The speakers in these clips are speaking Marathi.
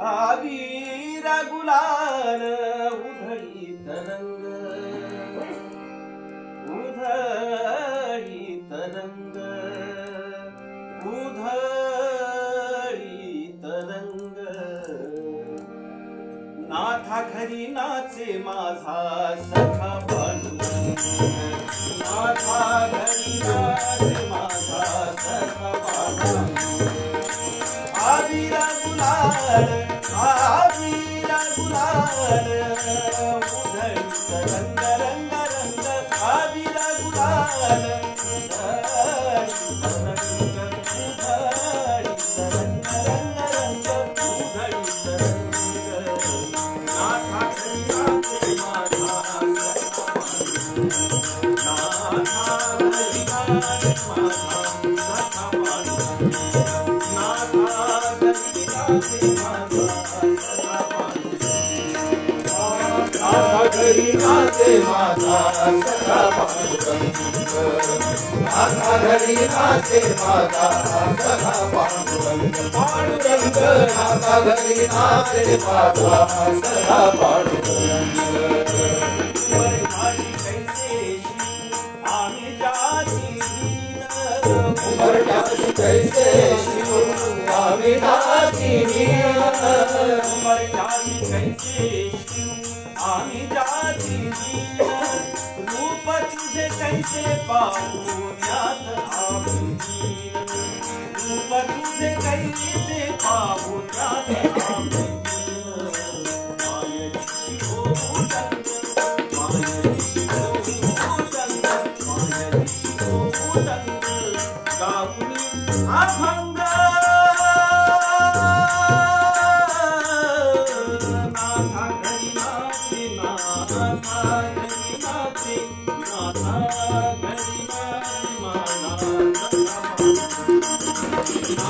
आवीरा गुलाल उधळी तरंग. उधळी तरंग. उधळी तरंग. नाथा खरी नाचे माझा सखा गुलाल आम्ही गुलाल. नाचे माझा सखा पांडुरंग। माझा घरी नाचे माझा सखा पांडुरंग। पांडुरंग माझा घरी नाचे माझा सखा पांडुरंग कैसे शिव आमिता की कैसे रूप तुझे कैसे पाऊँ? ज्ञात आ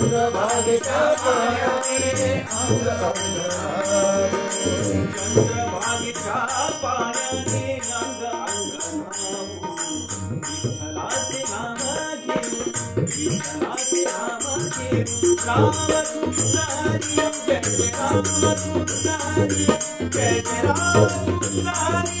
అంగ భాగ్యాపాయమే అంగ చంద్ర భాగ్యాపాయమే అంగ అంగలాసి నామకి విఠలాసి నామకి రామసుందరి జయ రామసుందరి జయ రామసుందరి